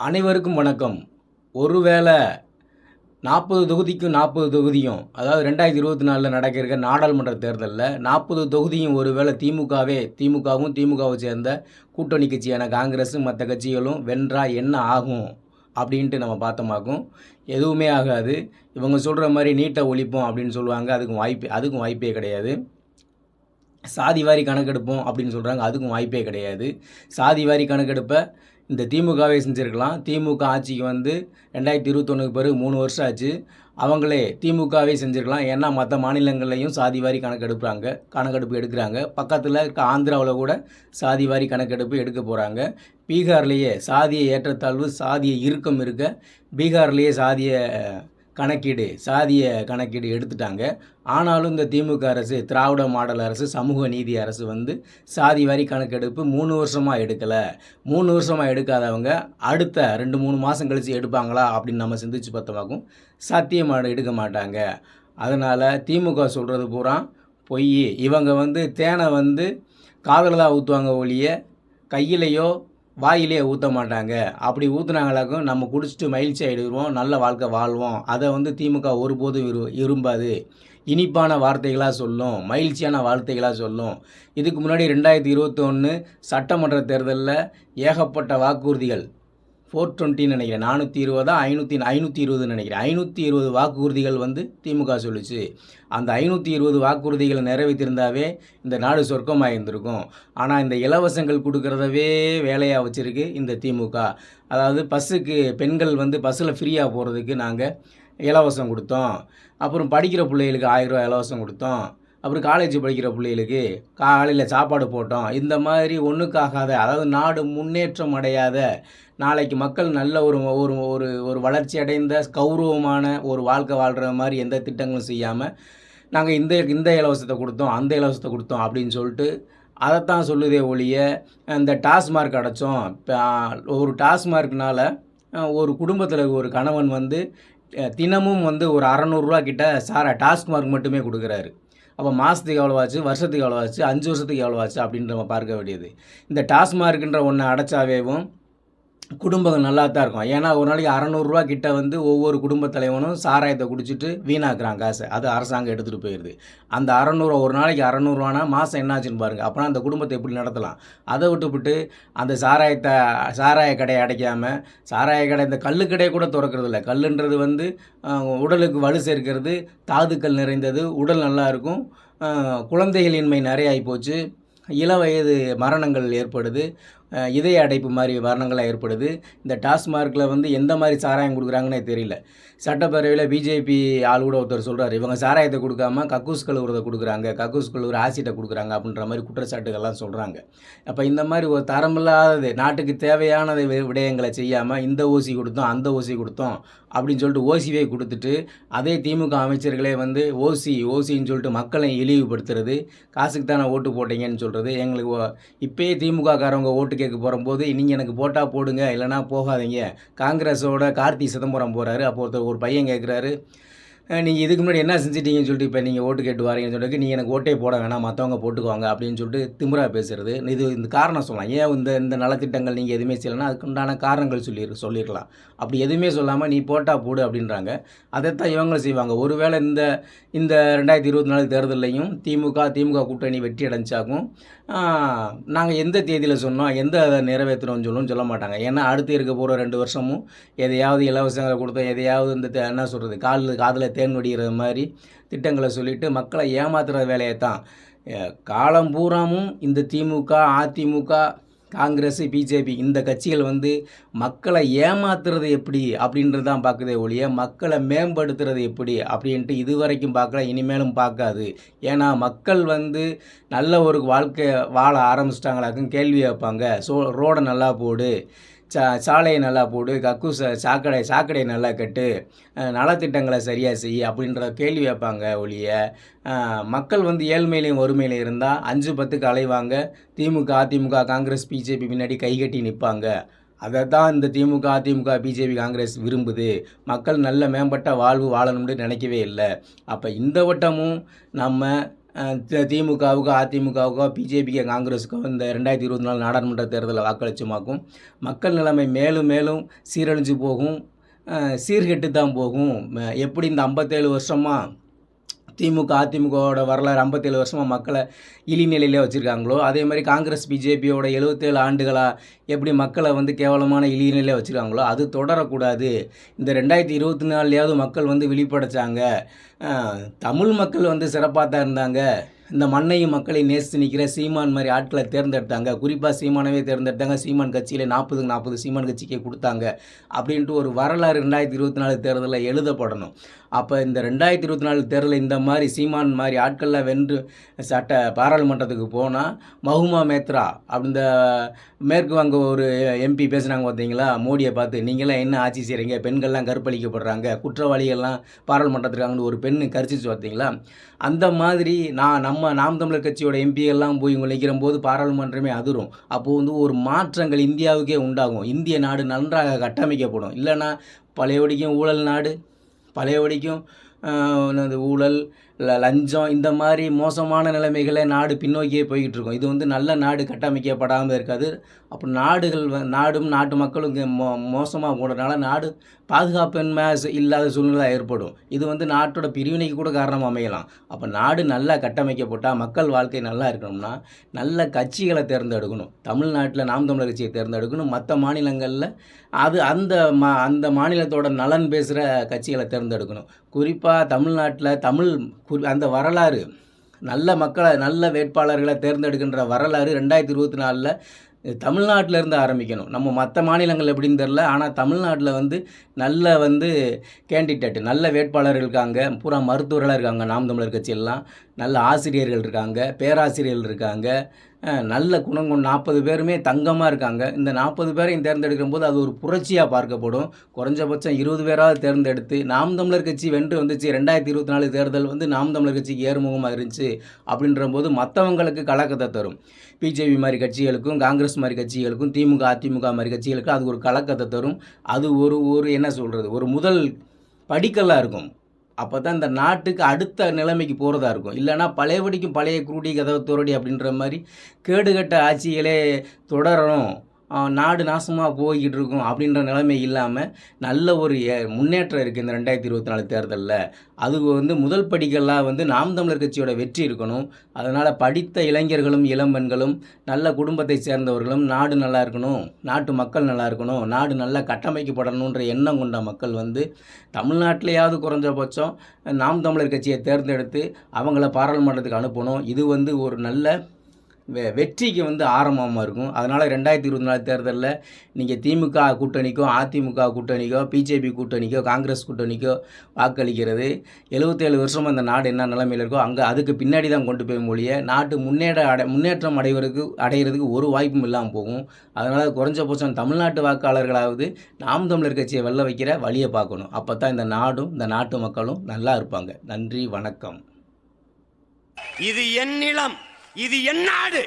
அனைவருக்கும் வணக்கம். ஒருவேளை நாற்பது தொகுதிக்கும் நாற்பது தொகுதியும் அதாவது ரெண்டாயிரத்தி இருபத்தி நாலில் நடக்க இருக்க நாடாளுமன்ற தேர்தலில் நாற்பது தொகுதியும் ஒருவேளை திமுகவே திமுகவும் திமுகவை சேர்ந்த கூட்டணி கட்சியான காங்கிரஸும் மற்ற கட்சிகளும் வென்றா என்ன ஆகும் அப்படின்ட்டு நம்ம பார்த்தோமாக்கும் எதுவுமே ஆகாது. இவங்க சொல்கிற மாதிரி நீட்டை ஒழிப்போம் அப்படின்னு சொல்லுவாங்க அதுக்கும் வாய்ப்பு அதுக்கும் வாய்ப்பே கிடையாது. சாதி வாரி கணக்கெடுப்போம் அப்படின்னு சொல்கிறாங்க அதுக்கும் வாய்ப்பே கிடையாது. சாதி வாரி கணக்கெடுப்பை இந்த திமுகவே செஞ்சுருக்கலாம். திமுக ஆட்சிக்கு வந்து ரெண்டாயிரத்தி இருபத்தொன்னுக்கு பிறகு மூணு வருஷம் ஆச்சு. அவங்களே திமுகவே செஞ்சுருக்கலாம். ஏன்னா மற்ற மாநிலங்கள்லையும் சாதி வாரி கணக்கெடுப்புறாங்க கணக்கெடுப்பு எடுக்கிறாங்க. பக்கத்தில் இருக்க ஆந்திராவில் கூட சாதி வாரி கணக்கெடுப்பு எடுக்க போகிறாங்க பீகார்லேயே சாதிய ஏற்றத்தாழ்வு சாதிய இறுக்கம் இருக்க பீகார்லேயே சாதிய கணக்கீடு சாதிய கணக்கீடு எடுத்துட்டாங்க. ஆனாலும் இந்த திமுக அரசு திராவிட மாடல் அரசு சமூக நீதி அரசு வந்து சாதி வாரி கணக்கெடுப்பு மூணு வருஷமாக எடுக்கலை. மூணு வருஷமாக எடுக்காதவங்க அடுத்த ரெண்டு மூணு மாதம் கழித்து எடுப்பாங்களா அப்படின்னு நம்ம சிந்திச்சு பார்த்தோமாக்கும் சத்தியமாக எடுக்க மாட்டாங்க. அதனால் திமுக சொல்கிறது பூரா பொய் இவங்க வந்து தேனை வந்து காதலதாக ஊற்றுவாங்க ஒழிய கையிலையோ வாயிலே ஊற்ற மாட்டாங்க. அப்படி ஊற்றுனாங்களாக்கும் நம்ம குடிச்சிட்டு மகிழ்ச்சி ஆகிடுவோம் நல்ல வாழ்க்கை வாழ்வோம். அதை வந்து திமுக ஒருபோதும் விரு விரும்பாது. இனிப்பான வார்த்தைகளாக சொல்லும் மகிழ்ச்சியான வார்த்தைகளாக சொல்லும். இதுக்கு முன்னாடி ரெண்டாயிரத்தி இருபத்தி ஒன்று சட்டமன்ற தேர்தலில் ஏகப்பட்ட வாக்குறுதிகள். ஃபோர் டுவெண்ட்டின்னு நினைக்கிறேன். நானூற்றி இருபதா? ஐநூற்றி ஐநூற்றி இருபதுன்னு நினைக்கிறேன். ஐநூற்றி இருபது வாக்குறுதிகள் வந்து திமுக சொல்லுச்சு. அந்த ஐநூற்றி இருபது வாக்குறுதிகளை நிறைவேற்றிருந்தாவே இந்த நாடு சொர்க்கமாக இருந்திருக்கும் ஆனால் இந்த இலவசங்கள் கொடுக்குறதவே வேலையாக வச்சுருக்கு இந்த திமுக. அதாவது பஸ்ஸுக்கு பெண்கள் வந்து பஸ்ஸில் ஃப்ரீயாக போகிறதுக்கு நாங்கள் இலவசம் கொடுத்தோம். அப்புறம் படிக்கிற பிள்ளைகளுக்கு ஆயிரரூவா இலவசம் கொடுத்தோம். அப்புறம் காலேஜ் படிக்கிற பிள்ளைகளுக்கு காலையில் சாப்பாடு போட்டோம். இந்த மாதிரி ஒன்றுக்காகாத அதாவது நாடு முன்னேற்றம் அடையாத நாளைக்கு மக்கள் நல்ல ஒரு ஒரு ஒரு ஒரு வளர்ச்சி அடைந்த கௌரவமான ஒரு வாழ்க்கை வாழ்கிற மாதிரி எந்த திட்டங்களும் செய்யாமல் நாங்கள் இந்த இந்த இலவசத்தை கொடுத்தோம் அந்த இலவசத்தை கொடுத்தோம் அப்படின்னு சொல்லிட்டு அதைத்தான் சொல்லுதே ஒழிய இந்த டாஸ்மார்க் அடைச்சோம். இப்போ ஒரு டாஸ்மார்க்னால் ஒரு குடும்பத்தில் ஒரு கணவன் வந்து தினமும் வந்து ஒரு அறநூறுரூவா கிட்ட சாரா டாஸ்மார்க் மட்டுமே கொடுக்குறாரு. அப்போ மாதத்துக்கு எவ்வளோ ஆச்சு? வருஷத்துக்கு எவ்வளோ ஆச்சு? அஞ்சு வருஷத்துக்கு எவ்வளோ ஆச்சு? அப்படின்ற நம்ம பார்க்க வேண்டியது. இந்த டாஸ்மார்க்குன்ற ஒன்று அடைச்சாவேவும் குடும்பங்கள் நல்லா தான் இருக்கும். ஏன்னா ஒரு நாளைக்கு அறநூறுரூவா கிட்ட வந்து ஒவ்வொரு குடும்ப தலைவனும் சாராயத்தை குடிச்சிட்டு வீணாக்குறான் காசை. அது அரசாங்கம் எடுத்துகிட்டு போயிடுது அந்த அறநூறுவா ஒரு நாளைக்கு அறநூறுவானா மாதம் என்னாச்சுன்னு பாருங்கள் அப்போனா அந்த குடும்பத்தை எப்படி நடத்தலாம்? அதை விட்டுவிட்டு அந்த சாராயத்தை சாராய கடையை அடைக்காமல் சாராய கடை இந்த கல்லு கடையை கூட திறக்கிறது இல்லை. கல்லுன்றது வந்து உடலுக்கு வலு சேர்க்கிறது தாதுக்கள் நிறைந்தது உடல் நல்லா இருக்கும். குழந்தைகளின்மை நிறைய ஆகிப்போச்சு இள வயது மரணங்கள் ஏற்படுது. இதய அடைப்பு மாதிரி மரணங்கள்லாம் ஏற்படுது. இந்த டாஸ்மார்க்கில் வந்து எந்த மாதிரி சாராயம் கொடுக்குறாங்கன்னே தெரியல. சட்டப்பேரவையில் பிஜேபி ஆள் கூட ஒருத்தர் சொல்கிறார் இவங்க சாராயத்தை கொடுக்காம கக்கூஸ் கழுவுறதை கொடுக்குறாங்க கக்கூஸ் கழுவுற ஆசிட்டை கொடுக்குறாங்க அப்படின்ற மாதிரி குற்றச்சாட்டுகள்லாம் சொல்கிறாங்க அப்போ இந்த மாதிரி ஒரு தரமில்லாதது நாட்டுக்கு தேவையானதை வி- விடயங்களை செய்யாமல் இந்த ஓசி கொடுத்தோம் அந்த ஓசி கொடுத்தோம் அப்படின்னு சொல்லிட்டு ஓசிவே கொடுத்துட்டு அதே திமுக அமைச்சர்களே வந்து ஓசி ஓசின்னு சொல்லிட்டு மக்களை இழிவுபடுத்துறது காசுக்கு தானே ஓட்டு போட்டீங்கன்னு சொல்கிறது எங்களுக்கு இப்போயே இப்பயே திமுக காரவங்க ஓட்டு கேட்க போகும்போது நீங்கள் எனக்கு போட்டால் போடுங்க இல்லைனா போகாதீங்க. காங்கிரஸோட கார்த்தி சிதம்பரம் போகிறாரு அப்போ ஒருத்தர் ஒரு பையன் கேட்குறாரு நீங்கள் இதுக்கு முன்னாடி என்ன செஞ்சிட்டீங்கன்னு சொல்லிட்டு இப்போ நீங்கள் ஓட்டு கேட்டு வரீங்கன்னு சொல்லிட்டு நீங்கள் எனக்கு ஓட்டே போட வேணாம் மற்றவங்க போட்டுக்குவாங்க அப்படின்னு சொல்லிட்டு திமிரா பேசுறது. இது இந்த காரணம் சொல்லலாம். ஏன் இந்த இந்த நலத்திட்டங்கள் நீங்கள் எதுவுமே செய்யலைன்னா அதுக்குண்டான காரணங்கள் சொல்லி சொல்லியிருக்கலாம். அப்படி எதுவுமே சொல்லாமல் நீ போட்டால் போடு அப்படின்றாங்க. அதைத்தான் இவங்களும் செய்வாங்க. ஒருவேளை இந்த இந்த ரெண்டாயிரத்தி இருபத்தி நாலு தேர்தலையும் திமுக திமுக கூட்டணி வெற்றி அடைஞ்சாக்கும் நாங்கள் எந்த தேதியில் சொன்னோம் எந்த அதை நிறைவேற்றுறோம்னு சொல்லணும் சொல்ல மாட்டாங்க. ஏன்னா அடுத்து இருக்க போகிற ரெண்டு வருஷமும் எதையாவது இலவசங்களை கொடுத்தோம் எதையாவது இந்த என்ன சொல்கிறது காலில் காதில் தேன் வடிகிற மாதிரி திட்டங்களை சொல்லிட்டு மக்களை ஏமாத்துகிற வேலையை தான் காலம் பூராமும் இந்த திமுக அதிமுக காங்கிரஸ் பிஜேபி இந்த கட்சிகள் வந்து மக்களை ஏமாத்துறது எப்படி அப்படின்றது தான் பார்க்குதே ஒழிய மக்களை மேம்படுத்துறது எப்படி அப்படின்ட்டு இதுவரைக்கும் பார்க்கல இனிமேலும் பார்க்காது. ஏன்னா மக்கள் வந்து நல்ல ஒரு வாழ்க்கை வாழ ஆரம்பிச்சிட்டாங்களாக்கும் கேள்வி வைப்பாங்க ஸோ ரோடை நல்லா போடு. சா சாலையை நல்லா போடு கக்கு சாக்கடை சாக்கடையை நல்லா கட்டு நலத்திட்டங்களை சரியாக செய் அப்படின்ற கேள்வி வைப்பாங்க ஒழிய மக்கள் வந்து ஏழ்மையிலையும் வறுமையிலையும் இருந்தால் அஞ்சு பத்துக்கு அலைவாங்க திமுக அதிமுக காங்கிரஸ் பிஜேபி பின்னாடி கைகட்டி நிற்பாங்க அதை தான் இந்த திமுக அதிமுக பிஜேபி காங்கிரஸ் விரும்புது. மக்கள் நல்ல மேம்பட்ட வாழ்வு வாழணும்னு நினைக்கவே இல்லை. அப்போ இந்த வட்டமும் நம்ம திமுகவுக்கோ அதிமுகவுக்கோ பிஜேபிக்கு காங்கிரஸுக்கோ இந்த ரெண்டாயிரத்தி இருபத்தி நாலு நாடாளுமன்ற தேர்தலில் வாக்களிச்சுமாக்கும். மக்கள் நிலைமை மேலும் மேலும் சீரழிஞ்சு போகும். சீர்கெட்டு தான் போகும். எப்படி இந்த ஐம்பத்தேழு வருஷமாக திமுக அதிமுகவோட வரலாறு ஐம்பத்தேழு வருஷமாக மக்களை இழிநிலையிலே வச்சுருக்காங்களோ அதே மாதிரி காங்கிரஸ் பிஜேபியோட எழுபத்தேழு ஆண்டுகளாக எப்படி மக்களை வந்து கேவலமான இழிநிலையிலே வச்சுருக்காங்களோ அது தொடரக்கூடாது. இந்த ரெண்டாயிரத்தி இருபத்தி நாலுலையாவது மக்கள் வந்து விழிப்படைச்சாங்க. தமிழ் மக்கள் வந்து சிறப்பாக தான் இருந்தாங்க. இந்த மண்ணையும் மக்களை நேசித்து நிற்கிற சீமான் மாதிரி ஆட்களை தேர்ந்தெடுத்தாங்க. குறிப்பாக சீமானவே தேர்ந்தெடுத்தாங்க. சீமான் கட்சியில் நாற்பதுக்கு நாற்பது சீமான் கட்சிக்கே கொடுத்தாங்க. அப்படின்ட்டு ஒரு வரலாறு ரெண்டாயிரத்தி இருபத்தி நாலு தேர்தலில் எழுதப்படணும். அப்போ இந்த ரெண்டாயிரத்தி இருபத்தி நாலு தேர்தலில் இந்த மாதிரி சீமான் மாதிரி ஆட்கள்லாம் வென்று சட்ட பாராளுமன்றத்துக்கு போனால் மஹுமா மேத்ரா அப்படி இந்த மேற்கு வங்க ஒரு எம்பி பேசுனாங்க பார்த்தீங்களா மோடியை பார்த்து நீங்களாம் என்ன ஆட்சி செய்கிறீங்க பெண்கள்லாம் கற்பழிக்கப்படுறாங்க. குற்றவாளிகள்லாம் பாராளுமன்றத்துக்காங்கன்னு ஒரு பெண்ணு கரிச்சிச்சு பார்த்தீங்களா அந்த மாதிரி நான் நம்ம நம்ம நாம் தமிழர் கட்சியோட எம்பி எல்லாம் போய் இவங்க நிற்கிற போது பாராளுமன்றமே அதிரும். அப்போது வந்து ஒரு மாற்றங்கள் இந்தியாவுக்கே உண்டாகும். இந்திய நாடு நன்றாக கட்டமைக்கப்படும். இல்லைன்னா பழையபடிக்கும் ஊழல் நாடு பழையபடிக்கும் என்னது ஊழல் லஞ்சம் இந்த மாதிரி மோசமான நிலைமைகளை நாடு பின்னோக்கியே போய்கிட்டு இருக்கும். இது வந்து நல்ல நாடு கட்டமைக்கப்படாமல் இருக்காது. அப்போ நாடுகள் வ- நாடும் நாட்டு மக்களும் மோ மோசமாக போனதுனால நாடு பாதுகாப்பின்மை இல்லாத சூழ்நிலை ஏற்படும். இது வந்து நாட்டோட பிரிவினைக்கு கூட காரணமாக அமையலாம். அப்போ நாடு நல்லா கட்டமைக்கப்பட்டால் மக்கள் வாழ்க்கை நல்லா இருக்கணும்னா நல்ல கட்சிகளை தேர்ந்தெடுக்கணும். தமிழ்நாட்டில் நாம் தமிழர் கட்சியை தேர்ந்தெடுக்கணும். மற்ற மாநிலங்களில் அது அந்த மா அந்த மாநிலத்தோட நலன் பேசுகிற கட்சிகளை தேர்ந்தெடுக்கணும். குறிப்பாக தமிழ்நாட்டில் தமிழ் அந்த வரலாறு நல்ல மக்களை நல்ல வேட்பாளர்களை தேர்ந்தெடுக்கின்ற வரலாறு ரெண்டாயிரத்தி இருபத்தி நாலில் தமிழ்நாட்டில் இருந்து ஆரம்பிக்கணும். நம்ம மற்ற மாநிலங்கள் எப்படின்னு தெரில ஆனால் தமிழ்நாட்டில் வந்து நல்ல வந்து கேண்டிடேட் நல்ல வேட்பாளர்கள் இருக்காங்க. பூரா மருத்துவர்களாக இருக்காங்க நாம் தமிழர் கட்சியெல்லாம். நல்ல ஆசிரியர்கள் இருக்காங்க பேராசிரியர்கள் இருக்காங்க. நல்ல குணங்கள் நாற்பது பேருமே தங்கமாக இருக்காங்க. இந்த நாற்பது பேரையும் தேர்ந்தெடுக்கும் போது அது ஒரு புரட்சியாக பார்க்கப்படும். குறைஞ்சபட்சம் இருபது பேராவது தேர்ந்தெடுத்து நாம் தமிழர் கட்சி வென்று வந்துச்சு ரெண்டாயிரத்தி இருபத்தி நாலு தேர்தல் வந்து நாம் தமிழர் கட்சிக்கு ஏறுமுகமாக இருந்துச்சு அப்படின்ற போது மற்றவங்களுக்கு கலக்கத்தை தரும். பிஜேபி மாதிரி கட்சிகளுக்கும் காங்கிரஸ் மாதிரி கட்சிகளுக்கும் திமுக அதிமுக மாதிரி கட்சிகளுக்கும் அது ஒரு கலக்கத்தை தரும். அது ஒரு ஒரு என்ன சொல்கிறது ஒரு முதல் படிக்கல்லாக இருக்கும். அப்போ தான் இந்த நாட்டுக்கு அடுத்த நிலைமைக்கு போகிறதா இருக்கும். இல்லைன்னா பழையபடிக்கும் பழைய குருடி கதவு துரடி அப்படின்ற மாதிரி கேடுகட்ட ஆட்சிகளே தொடரணும். நாடு நாசமாக போய்கிட்டு இருக்கும் அப்படின்ற நிலைமை இல்லாமல் நல்ல ஒரு ஏ- முன்னேற்றம் இருக்குது இந்த ரெண்டாயிரத்தி இருபத்தி நாலு தேர்தலில். அது வந்து முதல் படிகளாக வந்து நாம் தமிழர் கட்சியோட வெற்றி இருக்கணும். அதனால் படித்த இளைஞர்களும் இளம்பெண்களும் நல்ல குடும்பத்தை சேர்ந்தவர்களும் நாடு நல்லா இருக்கணும் நாட்டு மக்கள் நல்லா இருக்கணும் நாடு நல்லா கட்டமைக்கப்படணுன்ற எண்ணம் கொண்ட மக்கள் வந்து தமிழ்நாட்டிலேயாவது குறைஞ்சபட்சம் நாம் தமிழர் கட்சியை தேர்ந்தெடுத்து அவங்கள பாராளுமன்றத்துக்கு அனுப்பணும். இது வந்து ஒரு நல்ல வெ வெற்றிக்கு வந்து ஆரம்பமாக இருக்கும். அதனால் ரெண்டாயிரத்தி இருபத்தி நாலு தேர்தலில் நீங்கள் திமுக கூட்டணிக்கோ அதிமுக கூட்டணிக்கோ பிஜேபி கூட்டணிக்கோ காங்கிரஸ் கூட்டணிக்கோ வாக்களிக்கிறது. எழுபத்தேழு வருஷமாக இந்த நாடு என்ன நிலைமையில் இருக்கோ அங்கே அதுக்கு பின்னாடி தான் கொண்டு போய் மொழிய நாட்டு முன்னேற அடை முன்னேற்றம் அடைவதற்கு அடைகிறதுக்கு ஒரு வாய்ப்பும் இல்லாமல் போகும். அதனால் குறைஞ்சபட்சம் தமிழ்நாட்டு வாக்காளர்களாவது நாம் தமிழர் கட்சியை வெல்ல வைக்கிற வழியை பார்க்கணும். அப்போ தான் இந்த நாடும் இந்த நாட்டு மக்களும் நல்லா இருப்பாங்க. நன்றி வணக்கம். இது என் நிலம். இது என்னாடு